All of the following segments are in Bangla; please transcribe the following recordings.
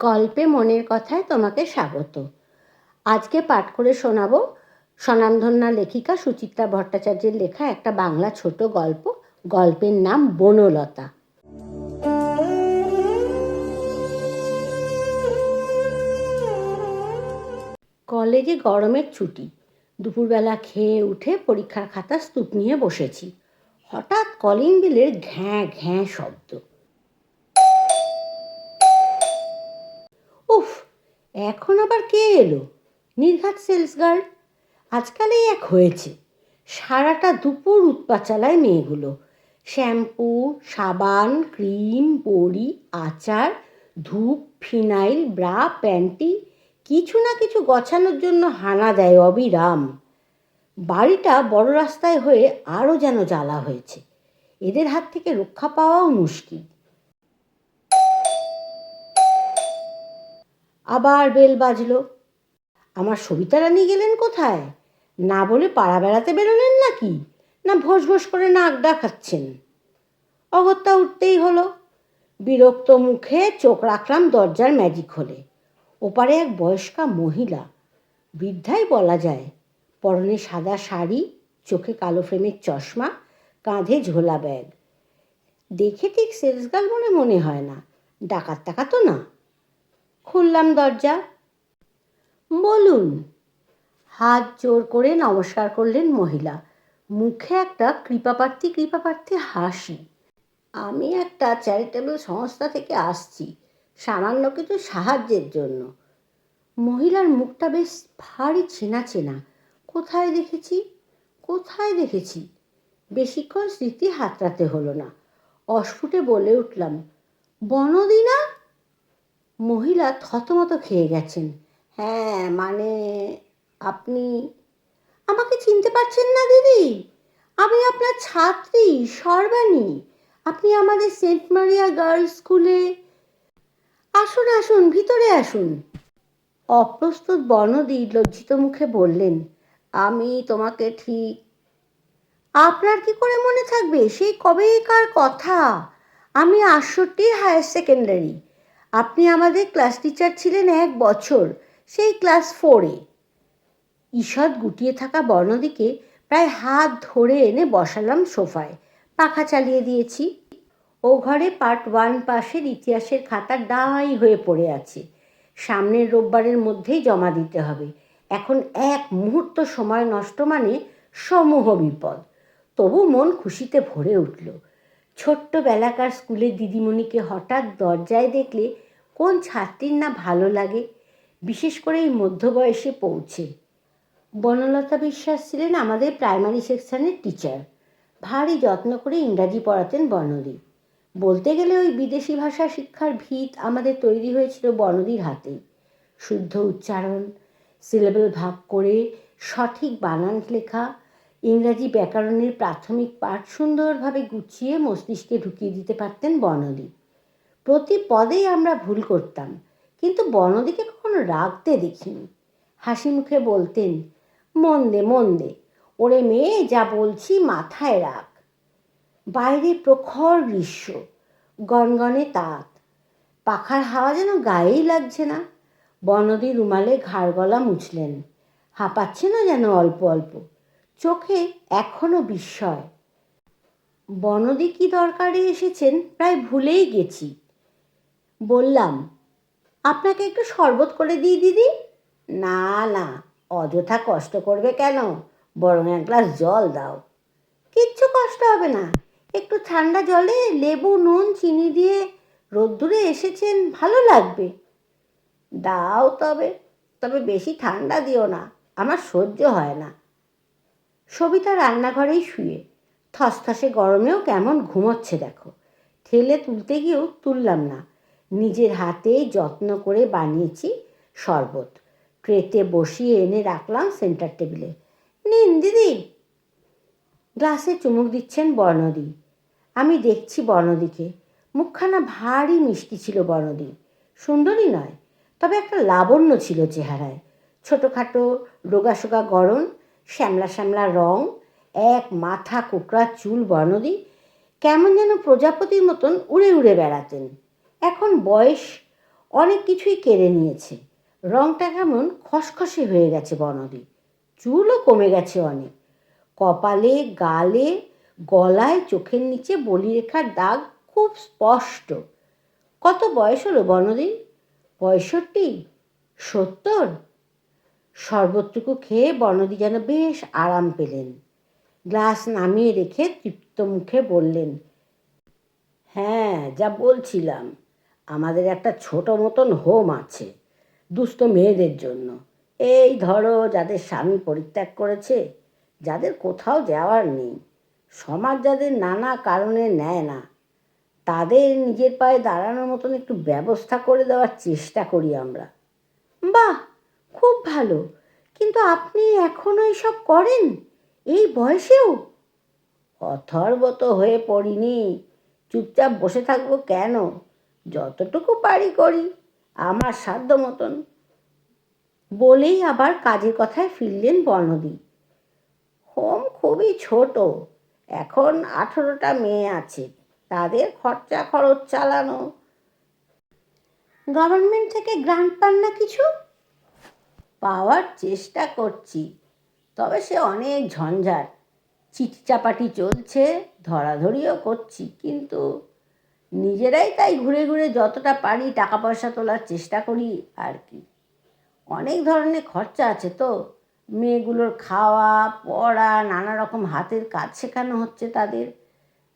গল্পে মনের কথায় তোমাকে স্বাগত। আজকে পাঠ করে শোনাবো স্বনামধন্যা লেখিকা সুচিত্রা ভট্টাচার্যের লেখা একটা বাংলা ছোট গল্প। গল্পের নাম বনলতা। কলেজে গরমের ছুটি। দুপুরবেলা খেয়ে উঠে পরীক্ষার খাতা স্তূপ নিয়ে বসেছি। হঠাৎ কলিং বিলের ঘ্যাঁ ঘ্যাঁ শব্দ। এখন আবার কে এলো? নির্ঘাত সেলস গার্ল আজকাল এই এক হয়েছে। সারাটা দুপুর উৎপাত চালায় মেয়েগুলো। শ্যাম্পু, সাবান, ক্রিম, বড়ি, আচার, ধূপ, ফিনাইল, ব্রা, প্যান্টি, কিছু না কিছু গছানোর জন্য হানা দেয় অবিরাম। বাড়িটা বড় রাস্তায় হয়ে আরও যেন জ্বালা হয়েছে। এদের হাত থেকে রক্ষা পাওয়াও মুশকিল। আবার বেল বাজলো। আমার সবিতা রানী গেলেন কোথায়? না বলে পাড়া বেড়াতে বেরোলেন নাকি? না ভোস ভোস করে নাক ডাকাচ্ছেন? অগত্যা উঠতেই হলো। বিরক্ত মুখে চোখ রাখলাম দরজার ম্যাজিক হলে। ওপারে এক বয়স্কা মহিলা। বৃদ্ধাই বলা যায়। পরনে সাদা শাড়ি, চোখে কালো ফ্রেমের চশমা, কাঁধে ঝোলা ব্যাগ। দেখে ঠিক সেলসগার্ল মনে মনে হয় না। ডাকাত টাকা তো না। খুললাম দরজা। বলুন। হাত জোর করে নমস্কার করলেন মহিলা। মুখে একটা কৃপাপ্রার্থী কৃপাপ্রার্থী হাসি। আমি একটা চ্যারিটেবল সংস্থা থেকে আসছি, সামান্য কিছু সাহায্যের জন্য। মহিলার মুখটা বেশ ভারী চেনা চেনা কোথায় দেখেছি? কোথায় দেখেছি? বেশিক্ষণ স্মৃতি হাতড়াতে হলো না। অস্ফুটে বলে উঠলাম, বনদিনা? মহিলা থতমত খেয়ে গেছেন। হ্যাঁ মানে আপনি আমাকে চিনতে পারছেন না, দিদি। আমি আপনার ছাত্রী, সর্বাণী। আপনি আমাদের সেন্ট মারিয়া গার্লস স্কুলে আসুন আসুন, ভিতরে আসুন। অপ্রস্তুত বনদি লজ্জিত মুখে বললেন, আমি তোমাকে ঠিক আপনার কি করে মনে থাকবে? সেই কবেকার কথা? আমি আটষট্টির হায়ার সেকেন্ডারি। আপনি আমাদের ক্লাস টিচার ছিলেন এক বছর, সেই ক্লাস ফোরে ঈষৎ গুটিয়ে থাকা বর্ণদিকে প্রায় হাত ধরে এনে বসালাম সোফায়। পাখা চালিয়ে দিয়েছি। ও ঘরে পার্ট ওয়ান পাশের ইতিহাসের খাতা ডাই হয়ে পড়ে আছে। সামনের রোববারের মধ্যেই জমা দিতে হবে। এখন এক মুহূর্ত সময় নষ্ট মানে সমূহ বিপদ। তবু মন খুশিতে ভরে উঠল। ছোট্ট বেলাকার স্কুলের দিদিমণিকে হঠাৎ দরজায় দেখলে কোন ছাত্রীর না ভালো লাগে, বিশেষ করে এই মধ্যবয়সে পৌঁছে। বনলতা বিশ্বাস ছিলেন আমাদের প্রাইমারি সেকশনের টিচার ভারী যত্ন করে ইংরাজি পড়াতেন বর্ণদি বলতে গেলে ওই বিদেশি ভাষা শিক্ষার ভিত আমাদের তৈরি হয়েছিল বর্ণদির হাতে। শুদ্ধ উচ্চারণ সিলেবেল ভাগ করে সঠিক বানান লেখা ইংরাজি ব্যাকরণের প্রাথমিক পাঠ সুন্দরভাবে গুছিয়ে মস্তিষ্কে ঢুকিয়ে দিতে পারতেন বর্ণদি প্রতি পদেই আমরা ভুল করতাম, কিন্তু বনদিকে কখনো রাখতে দেখিনি। হাসি মুখে বলতেন, মন দে মন দে, ওরে মেয়ে, যা বলছি মাথায় রাখ। বাইরে প্রখর গ্রীষ্ম, গনগনে তাঁত পাখার হাওয়া যেন গায়েই লাগছে না। বনদি রুমালে ঘাড় গলা মুছলেন হাঁপাচ্ছে না যেন অল্প অল্প। চোখে এখনও বিস্ময়। বনদি কি দরকারে এসেছেন? প্রায় ভুলেই গেছি। বললাম, আপনাকে একটু শরবত করে দিই, দিদি? না না, অযথা কষ্ট করবে কেন? বরং এক গ্লাস জল দাও। কিচ্ছু কষ্ট হবে না। একটু ঠান্ডা জলে লেবু, নুন, চিনি দিয়ে রোদ্দুরে এসেছেন, ভালো লাগবে। দাও তবে তবে বেশি ঠান্ডা দিও না, আমার সহ্য হয় না। সবিতা রান্নাঘরেই শুয়ে। থসথসে গরমেও কেমন ঘুমোচ্ছে দেখো। ঠেলে তুলতে গিয়েও তুললাম না। নিজের হাতে যত্ন করে বানিয়েছি শরবত। ট্রেতে বসিয়ে এনে রাখলাম সেন্টার টেবিলে। নিন দিদি। গ্লাসে চুমুক দিচ্ছেন বর্ণদি। আমি দেখছি বর্ণদিকে। মুখখানা ভারী মিষ্টি ছিল বর্ণদি। সুন্দরী নয়, তবে একটা লাবণ্য ছিল চেহারায়। ছোটোখাটো রোগাসোগা গরম শ্যামলা শ্যামলা রং, এক মাথা কোকড়া চুল বর্ণদি, কেমন যেন প্রজাপতির মতন উড়ে উড়ে বেড়াতেন। এখন বয়স অনেক কিছুই কেড়ে নিয়েছে। রংটা কেমন খসখসে হয়ে গেছে বনদি চুলও কমে গেছে অনেক। কপালে, গালে, গলায়, চোখের নিচে বলিরেখার দাগ খুব স্পষ্ট। কত বয়স হলো বনদি পঁয়ষট্টি? সত্তর? শরবতটুকু খেয়ে বনদি যেন বেশ আরাম পেলেন। গ্লাস নামিয়ে রেখে তৃপ্ত মুখে বললেন হ্যাঁ যা বলছিলাম, আমাদের একটা ছোট মতন হোম আছে, দুস্থ মেয়েদের জন্য। এই ধরো, যাদের স্বামী পরিত্যাগ করেছে, যাদের কোথাও যাওয়ার নেই। সমাজ যাদের নানা কারণে নেয় না, তাদের নিজের পায়ে দাঁড়ানোর মতন একটু ব্যবস্থা করে দেওয়ার চেষ্টা করি আমরা। বাহ! খুব ভালো। কিন্তু আপনি এখনও এসব করেন? এই বয়সেও? অথর্বত হয়ে পড়িনি। চুপচাপ বসে থাকব কেন? যতটুকু পারি করি আমার সাধ্য মতন। বলেই আবার কাজের কথায় ফিরলেন বর্ণদী। হোম খুবই ছোট এখন আঠেরোটা মেয়ে আছে তাদের খরচা খরচ চালানো। গভর্নমেন্ট থেকে গ্রান্ট পান না কিছু? পাওয়ার চেষ্টা করছি। তবে সে অনেক ঝঞ্ঝাট। চিঠি চাপাটি চলছে, ধরাধরিও করছি, কিন্তু নিজেরাই তাই ঘুরে ঘুরে যতটা পারি টাকা পয়সা তোলার চেষ্টা করি আর কি। অনেক ধরনের খরচা আছে তো। মেয়েগুলোর খাওয়া, পড়া নানা রকম হাতের কাজ শেখানো হচ্ছে তাদের।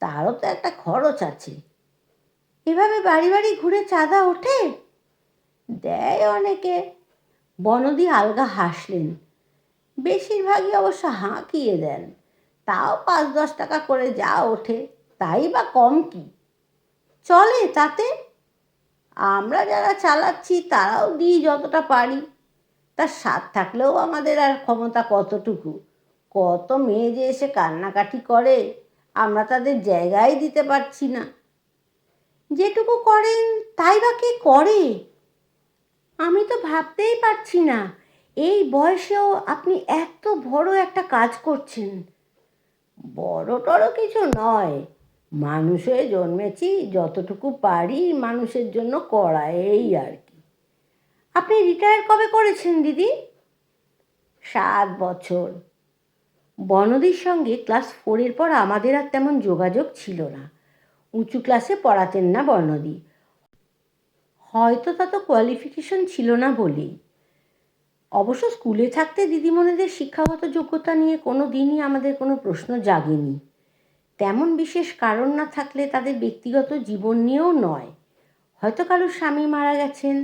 তারও তো একটা খরচ আছে। এভাবে বাড়ি বাড়ি ঘুরে চাঁদা ওঠে? দেয় অনেকে। বনদি আলগা হাসলেন। বেশিরভাগই অবশ্য হাঁকিয়ে দেন। তাও পাঁচ দশ টাকা করে যা ওঠে, তাই বা কম কি? চলে তাতে? আমরা যারা চালাচ্ছি তারাও দিই যতটা পারি। তার স্বাদ থাকলেও আমাদের আর ক্ষমতা কতটুকু? কত মেয়ে যে এসে কান্নাকাটি করে, আমরা তাদের জায়গায় দিতে পারছি না। যেটুকু করেন, তাই বা কে করে? আমি তো ভাবতেই পারছি না। এই বয়সেও আপনি এত বড় একটা কাজ করছেন। বড় টড় কিছু নয়। মানুষ হয়ে জন্মেছি যতটুকু পারি মানুষের জন্য করা এই আর কি। আপনি রিটায়ার কবে করেছেন দিদি? সাত বছর। বনদির সঙ্গে ক্লাস ফোরের পর আমাদের আর তেমন যোগাযোগ ছিল না। উঁচু ক্লাসে পড়াতেন না বর্ণদি হয়তো তত কোয়ালিফিকেশন ছিল না বলেই। অবশ্য স্কুলে থাকতে দিদিমণিদের শিক্ষাগত যোগ্যতা নিয়ে কোনো দিনই আমাদের কোনো প্রশ্ন জাগেনি। তেমন বিশেষ কারণ না থাকলে তাদের ব্যক্তিগত জীবন নিয়েও নয়। হয়তো কারোর স্বামী মারা গেছেন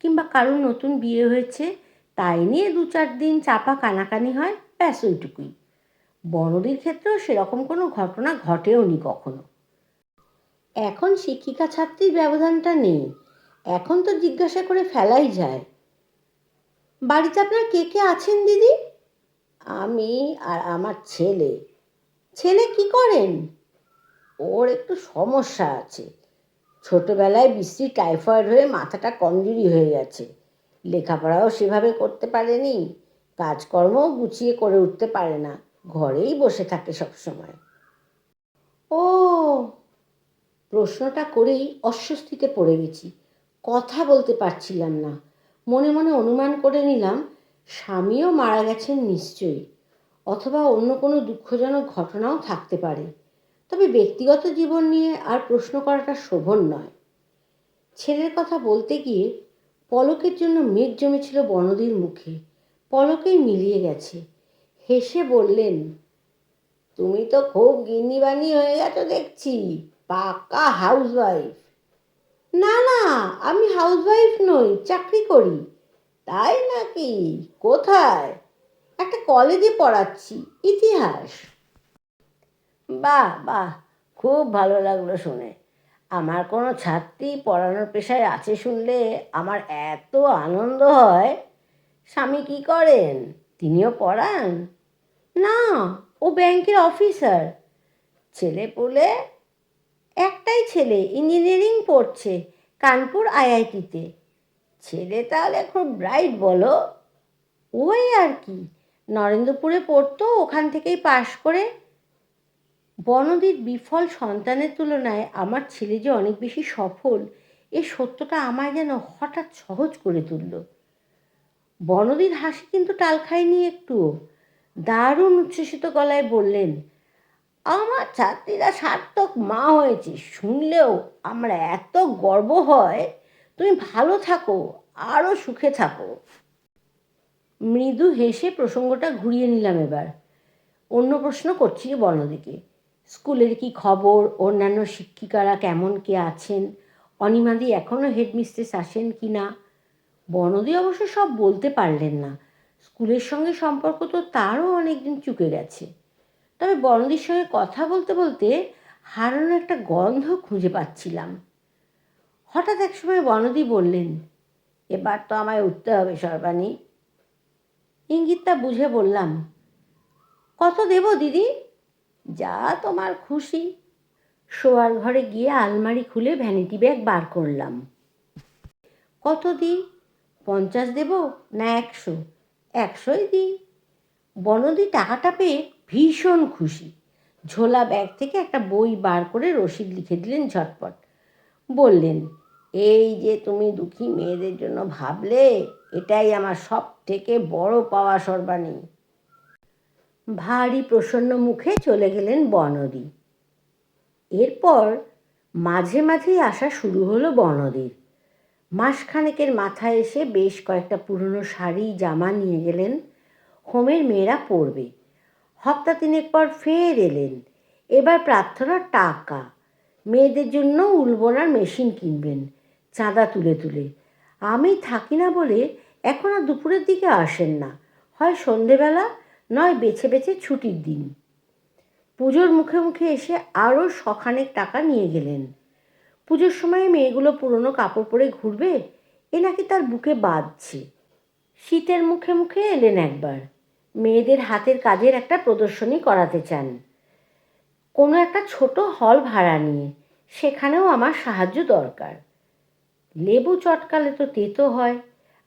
কিংবা কারোর নতুন বিয়ে হয়েছে, তাই নিয়ে দু চার দিন চাপা কানাকানি হয়, ব্যাস ওইটুকুই। বনদির ক্ষেত্রেও সেরকম কোনো ঘটনা ঘটেও নি কখনো। এখন শিক্ষিকা ছাত্রীর ব্যবধানটা নেই। এখন তো জিজ্ঞাসা করে ফেলাই যায়। বাড়িতে আপনার কে কে আছেন, দিদি? আমি আর আমার ছেলে। ছেলে কি করেন? ওর একটু সমস্যা আছে। ছোটবেলায় বিশ্রী টাইফয়েড হয়ে মাথাটা কমজোরি হয়ে গেছে। লেখাপড়াও সেভাবে করতে পারেনি। কাজকর্মও গুছিয়ে করে উঠতে পারে না। ঘরেই বসে থাকে সব সময় ও, প্রশ্নটা করেই অস্বস্তিতে পড়ে গেছি। কথা বলতে পারছিলাম না। মনে মনে অনুমান করে নিলাম, স্বামীও মারা গেছেন নিশ্চয়ই, অথবা অন্য কোনো দুঃখজনক ঘটনাও থাকতে পারে। তবে ব্যক্তিগত জীবন নিয়ে আর প্রশ্ন করাটা শোভন নয়। ছেলের কথা বলতে গিয়ে পলকের জন্য মেঘ জমেছিল বনদীর মুখে, পলকেই মিলিয়ে গেছে। হেসে বললেন, তুমি তো খুব গিন্নিবানি হয়ে গেছো দেখছি পাকা হাউসওয়াইফ। না না, আমি হাউসওয়াইফ নই, চাকরি করি। তাই নাকি? কোথায়? একটা কলেজে পড়াচ্ছি, ইতিহাস। বাহ বাহ, খুব ভালো লাগল শুনে। আমার কোনো ছাত্রী পড়ানোর পেশায় আছে শুনলে আমার এত আনন্দ হয়। স্বামী কী করেন? তিনিও পড়ান? না, ও ব্যাংকের অফিসার ছেলে পুলে একটাই ছেলে ইঞ্জিনিয়ারিং পড়ছে কানপুর আইআইটিতে। ছেলে তাহলে খুব ব্রাইট বলো? ওই আর কি, নরেন্দ্রপুরে পড়তো, ওখান থেকেই পাশ করে। বনদীর বিফল সন্তানের তুলনায় আমার ছেলে যে অনেক বেশি সফল, এ সত্যটা আমায় যেন হঠাৎ সহজ করে তুলল। বনদীর হাসি কিন্তু টাল খায়নি একটুও। দারুণ উচ্ছ্বসিত গলায় বললেন আমার ছাত্রীরা সার্থক মা হয়েছে, শুনলেও আমরা এত গর্ব হয়। তুমি ভালো থাকো আরও সুখে থাকো। মৃদু হেসে প্রসঙ্গটা ঘুরিয়ে নিলাম এবার। অন্য প্রশ্ন করছি বনদিকে স্কুলের কি খবর? অন্যান্য শিক্ষিকারা কেমন কে আছেন? অনিমাদি এখনও হেডমিস্ট্রেস আসেন কি না? বনদি অবশ্য সব বলতে পারলেন না। স্কুলের সঙ্গে সম্পর্ক তো তারও অনেক দিন চুকে গেছে। তবে বনদির সঙ্গে কথা বলতে বলতে হারানো একটা গন্ধ খুঁজে পাচ্ছিলাম। হঠাৎ একসময় বনদি বললেন, এবার তো আমায় উঠতে হবে সর্বাণী। ইঙ্গিতটা বুঝে বললাম, কত দেব দিদি? যা তোমার খুশি। শোয়ার ঘরে গিয়ে আলমারি খুলে ভ্যানিটি ব্যাগ বার করলাম। কত দিই? পঞ্চাশ দেব না একশো? একশোই দিই। বনদি টাকাটা পেয়ে ভীষণ খুশি। ঝোলা ব্যাগ থেকে একটা বই বার করে রসিদ লিখে দিলেন ঝটপট। বললেন, এই যে তুমি দুঃখী মেয়েদের জন্য ভাবলে, এটাই আমার সব থেকে বড় পাওয়া সর্বাণী। ভারী প্রসন্ন মুখে চলে গেলেন বনদী। এরপর মাঝে মাঝেই আসা শুরু হলো বনদীর। মাসখানেকের মাথায় এসে বেশ কয়েকটা পুরনো শাড়ি, জামা নিয়ে গেলেন। হোমের মেয়েরা পরবে। হপ্তা তিনেক পর ফের এলেন। এবার প্রার্থনা টাকা। মেয়েদের জন্য উলবোনার মেশিন কিনবেন, চাঁদা তুলে তুলে। আমি থাকি না বলে এখন আর দুপুরের দিকে আসেন না। হয় সন্ধেবেলা, নয় বেছে বেছে ছুটির দিন। পুজোর মুখে মুখে এসে আরও শখানেক টাকা নিয়ে গেলেন। পুজোর সময় মেয়েগুলো পুরনো কাপড় পরে ঘুরবে, এ নাকি তার বুকে বাঁধছে। শীতের মুখে মুখে এলেন একবার। মেয়েদের হাতের কাজের একটা প্রদর্শনী করাতে চান। কোনো একটা ছোট হল ভাড়া নিয়ে, সেখানেও আমার সাহায্য দরকার। লেবু চটকালে তো তেতো হয়,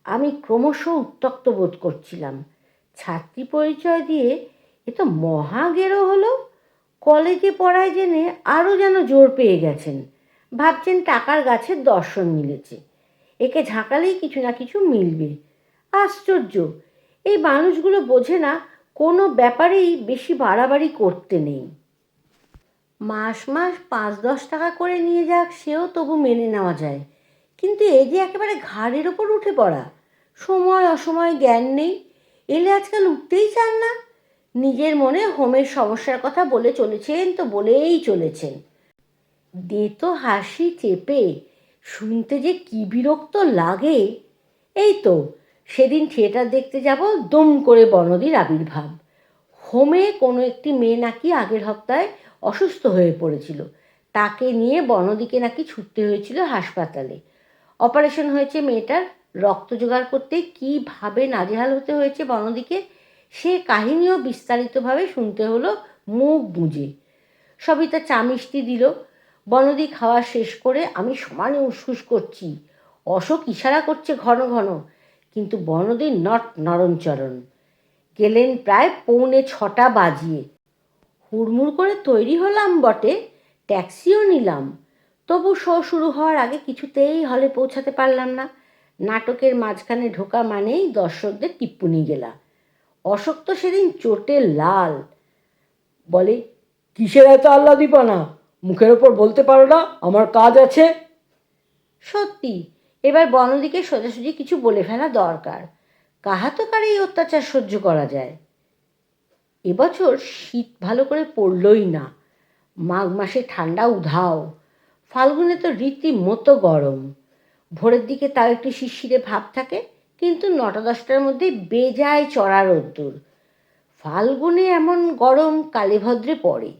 আমি ক্রমশ উত্তক্ত বোধ করছিলাম। ছাত্রী পরিচয় দিয়ে, এ তো মহা গেরো হলো। কলেজে পড়ায় জেনে আরও যেন জোর পেয়ে গেছেন। ভাবছেন টাকার গাছের দর্শন মিলেছে। একে ঝাঁকালেই কিছু না কিছু মিলবে। আশ্চর্য! এই মানুষগুলো বোঝে না কোনো ব্যাপারেই বেশি বাড়াবাড়ি করতে নেই। মাস মাস পাঁচ দশ টাকা করে নিয়ে যাক, সেও তবু মেনে নেওয়া যায়। কিন্তু এই যে একেবারে ঘাড়ের ওপর উঠে পড়া, সময় অসময় জ্ঞান নেই, এলে আজকাল উঠতেই চান না। নিজের মনে হোমের সমস্যার কথা বলে চলেছেন তো বলেই চলেছেন। দে তো হাসি চেপে, শুনতে যে কি বিরক্ত লাগে। এই তো সেদিন থিয়েটার দেখতে যাব, দম করে বনদীর আবির্ভাব। হোমে কোনো একটি মেয়ে নাকি আগের সপ্তাহে অসুস্থ হয়ে পড়েছিল। তাকে নিয়ে বনদিকে নাকি ছুটতে হয়েছিল হাসপাতালে। অপারেশন হয়েছে মেয়েটার। রক্ত জোগাড় করতে কীভাবে নাজেহাল হতে হয়েছে বনদিকে, সে কাহিনীও বিস্তারিতভাবে শুনতে হলো মুখ বুঝে সবিতা চা মিষ্টি দিল। বনদি খাওয়া শেষ করে, আমি সমানে উসকুস করছি। অশোক ইশারা করছে ঘন ঘন। কিন্তু বনদীর নট নরণচরণ গেলেন প্রায় পৌনে ছটা বাজিয়ে। হুড়মুড় করে তৈরি হলাম বটে, ট্যাক্সিও নিলাম। তবু শো শুরু হওয়ার আগে কিছুতেই হলে পৌঁছাতে পারলাম না। নাটকের মাঝখানে ঢোকা মানেই দর্শকদের টিপ্পুনি গেলা। অশোক তো সেদিন চোটে লাল। বলে, কিসের এত আহ্লাদিপনা? মুখের ওপর বলতে পারো না, আমার কাজ আছে? সত্যি এবার বনদিকে সোজাসুজি কিছু বলে ফেলা দরকার। কাহা তো কার এই অত্যাচার সহ্য করা যায়? এবছর শীত ভালো করে পড়লই না। মাঘ মাসে ঠান্ডা উধাও। ফাল্গুনে তো রীতিমতো গরম। ভোরের দিকে তাও একটু শিশিরে ভাব থাকে, কিন্তু নটা দশটার মধ্যে বেজায় চড়া রোদ্দুর। ফাল্গুনে এমন গরম কালীভদ্রে পড়ে।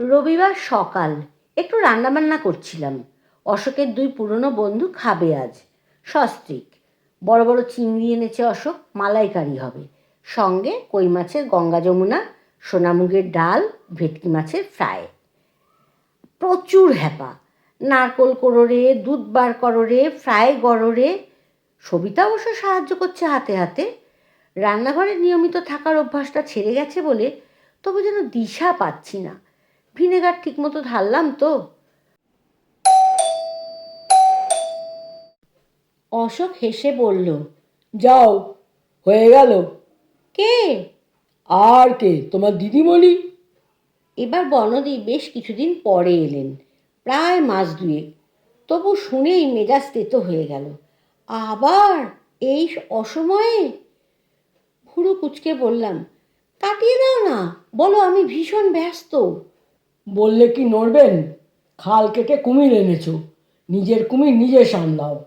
রবিবার সকাল, একটু রান্নাবান্না করছিলাম। অশোকের দুই পুরনো বন্ধু খাবে আজ। সস্ত্রিক। বড় বড় চিংড়ি এনেছে অশোক, মালাইকারি হবে। সঙ্গে কই মাছের গঙ্গা যমুনা, সোনামুগের ডাল, ভেটকি মাছের ফ্রাই। প্রচুর হ্যাপা নারকোল করোরে দুধ বার করোরে, ফ্রাই গড়রে। সবিতা অবশ্য সাহায্য করছে হাতে হাতে। রান্নাঘরে নিয়মিত থাকার অভ্যাসটা ছেড়ে গেছে বলে তবু যেন দিশা পাচ্ছি না। ভিনেগার ঠিকমতো ঢাললাম তো। অশোক হেসে বলল যাও হয়ে গেল। কে? আর কে? তোমার দিদিমণি? এবার বনদি বেশ কিছুদিন পরে এলেন প্রায় মাস দুয়েক। তবু শুনেই মেজাজ তেতো হয়ে গেল। আবার এই অসময়ে? ভুরু কুচকে বললাম কাটিয়ে দাও না বলো আমি ভীষণ ব্যস্ত। বললে কি নড়বেন? খাল কেটে কুমির এনেছো নিজের কুমির নিজে সামলাও।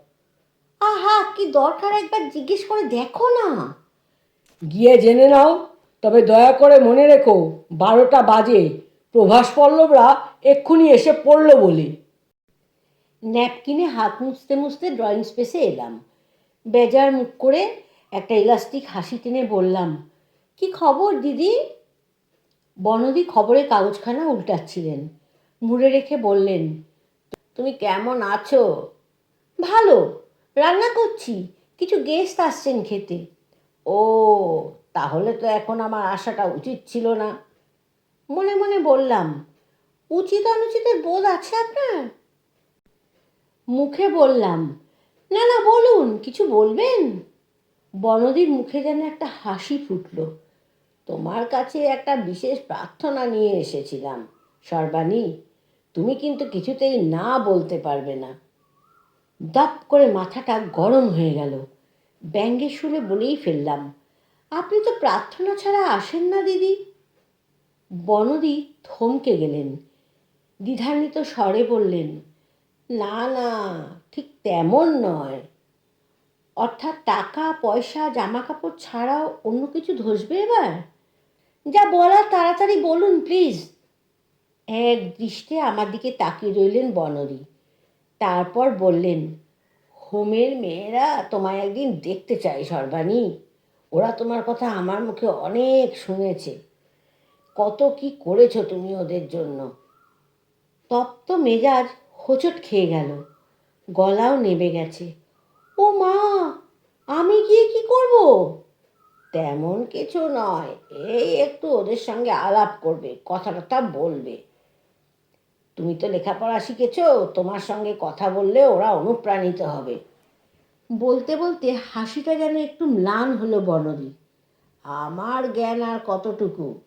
আহা কি দরকার একবার জিজ্ঞেস করে দেখো না। গিয়ে জেনে নাও তবে দয়া করে মনে রেখো বারোটা বাজে। প্রভাস পল্লবরা এক্ষুনি এসে পড়ল বলে। ন্যাপকিনে হাত মুছতে মুছতে ড্রয়িং স্পেসে এলাম। বেজার মুখ করে একটা ইলাস্টিক হাসি টেনে বললাম কি খবর দিদি? বনদি খবরের কাগজখানা উল্টাচ্ছিলেন। মুড়ে রেখে বললেন তুমি কেমন আছো? ভালো রান্না করছি। কিছু গেস্ট আসছেন খেতে। ও, তাহলে তো এখন আমার আসাটা উচিত ছিল না। মনে মনে বললাম, উচিত অনুচিতের বোধ আছে আপনার? মুখে বললাম, না না, বলুন, কিছু বলবেন? বনদীর মুখে যেন একটা হাসি ফুটল। তোমার কাছে একটা বিশেষ প্রার্থনা নিয়ে এসেছিলাম, সর্বাণী। তুমি কিন্তু কিছুতেই না বলতে পারবে না। দাপ করে মাথাটা গরম হয়ে গেল। ব্যঙ্গের সুরে বলেই ফেললাম, আপনি তো প্রার্থনা ছাড়া আসেন না, দিদি। বনদি থমকে গেলেন। দ্বিধান্বিত স্বরে বললেন, না না, ঠিক তেমন নয়। অর্থাৎ টাকা, পয়সা জামা কাপড় ছাড়াও অন্য কিছু ধসবে এবার? যা বলার তাড়াতাড়ি বলুন, প্লিজ। এক দৃষ্টে আমার দিকে তাকিয়ে রইলেন বনরি তারপর বললেন, হোমের মেয়েরা তোমায় একদিন দেখতে চাই সর্বাণী। ওরা তোমার কথা আমার মুখে অনেক শুনেছে। কত কি করেছ তুমি ওদের জন্য? তপ্ত মেজাজ হোঁচট খেয়ে গেল। গলাও নেবে গেছে। ও মা, আমি গিয়ে কি করব? তেমন কিছু নয়, এই একটু ওদের সঙ্গে আলাপ করবে কথা টথা বলবে। তুমি তো লেখাপড়া শিখেছো, তোমার সঙ্গে কথা বললে ওরা অনুপ্রাণিত হবে। বলতে বলতে হাসিটা যেন একটু ম্লান হলো বনদি। আমার জ্ঞান আর কতটুকু?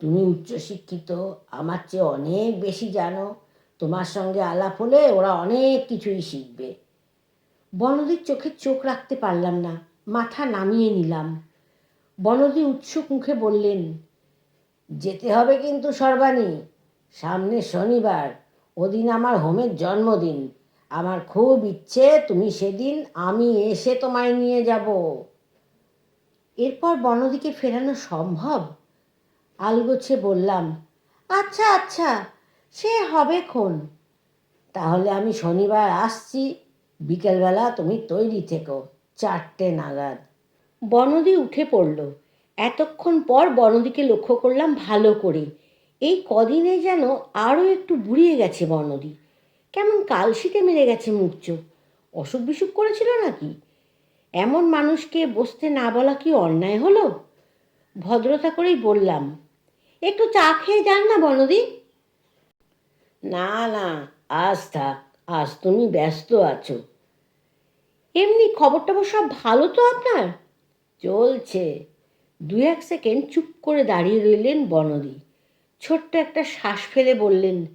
তুমি উচ্চশিক্ষিত আমার চেয়ে অনেক বেশি জানো। তোমার সঙ্গে আলাপ হলে ওরা অনেক কিছুই শিখবে। বনদীর চোখে চোখ রাখতে পারলাম না, মাথা নামিয়ে নিলাম। বনদী উৎসুক মুখে বললেন, যেতে হবে কিন্তু সর্বাণী। সামনে শনিবার, ওদিন আমার হোমের জন্মদিন। আমার খুব ইচ্ছে তুমি সেদিন আমি এসে তোমায় নিয়ে যাব। এরপর বনদিকে ফেরানো সম্ভব? আলগোছে বললাম আচ্ছা আচ্ছা সে হবে খন? তাহলে আমি শনিবার আসছি, বিকেলবেলা তুমি তৈরি থেকো, চারটে নাগাদ। বনদি উঠে পড়ল। এতক্ষণ পর বনদিকে লক্ষ্য করলাম ভালো করে। এই কদিনে যেন আরও একটু বুড়িয়ে গেছে বনদী কেমন কালশিতে মেরে গেছে মুখ চোখ অসুখ বিসুখ করেছিল নাকি? এমন মানুষকে বসতে না বলা কি অন্যায় হলো? ভদ্রতা করেই বললাম, একটু চা খেয়ে যান না বনদী না না, আজ থাক, আজ তুমি ব্যস্ত আছো। এমনি খবর টবর সব ভালো তো আপনার? চলছে। দু এক সেকেন্ড চুপ করে দাঁড়িয়ে রইলেন বনদী ছোট্ট একটা শ্বাস ফেলে বললেন,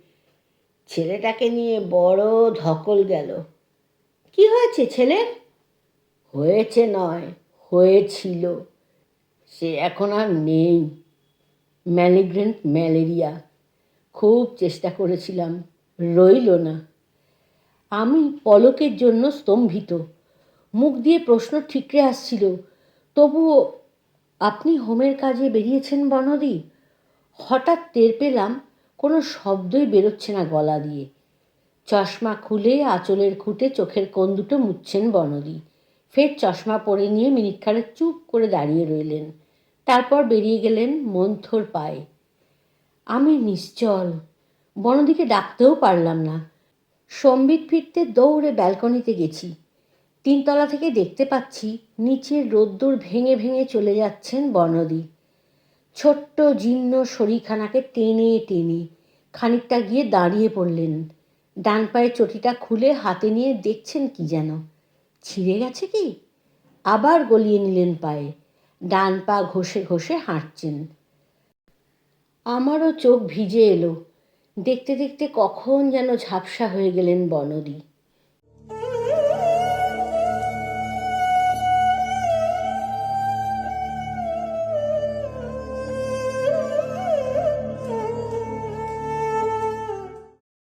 ছেলেটাকে নিয়ে বড় ধকল গেল। কি হয়েছে ছেলে? হয়েছে নয়, হয়েছিল। সে এখন আর নেই। Malignant malaria. খুব চেষ্টা করেছিলাম, রইল না। আমি পলকের জন্য স্তম্ভিত। মুখ দিয়ে প্রশ্ন ঠিকরে আসছিল, তবুও আপনি হোমের কাজে বেরিয়েছেন বনদি? হঠাৎ টের পেলাম কোনো শব্দই বেরোচ্ছে না গলা দিয়ে। চশমা খুলে আঁচলের খুঁটে চোখের কোণ দুটো মুছছেন বনদি। ফের চশমা পরে নিয়ে মিনিটখানেক চুপ করে দাঁড়িয়ে রইলেন। তারপর বেরিয়ে গেলেন মন্থর পায়ে। আমি নিশ্চল, বনদিকে ডাকতেও পারলাম না। সম্বিত ফিরতে দৌড়ে ব্যালকনিতে গেছি। তিনতলা থেকে দেখতে পাচ্ছি নিচের রোদ্দুর ভেঙে ভেঙে চলে যাচ্ছেন বনদী। ছোট্ট জীর্ণ শরীরখানাকে টেনে টেনে খানিকটা গিয়ে দাঁড়িয়ে পড়লেন। ডান পায়ের চটিটা খুলে হাতে নিয়ে দেখছেন কি যেন। ছিঁড়ে গেছে কি? আবার গলিয়ে নিলেন পায়ে। ডান পা ঘষে ঘষে হাঁটছেন। আমারও চোখ ভিজে এলো। দেখতে দেখতে কখন যেন ঝাপসা হয়ে গেলেন বনদী।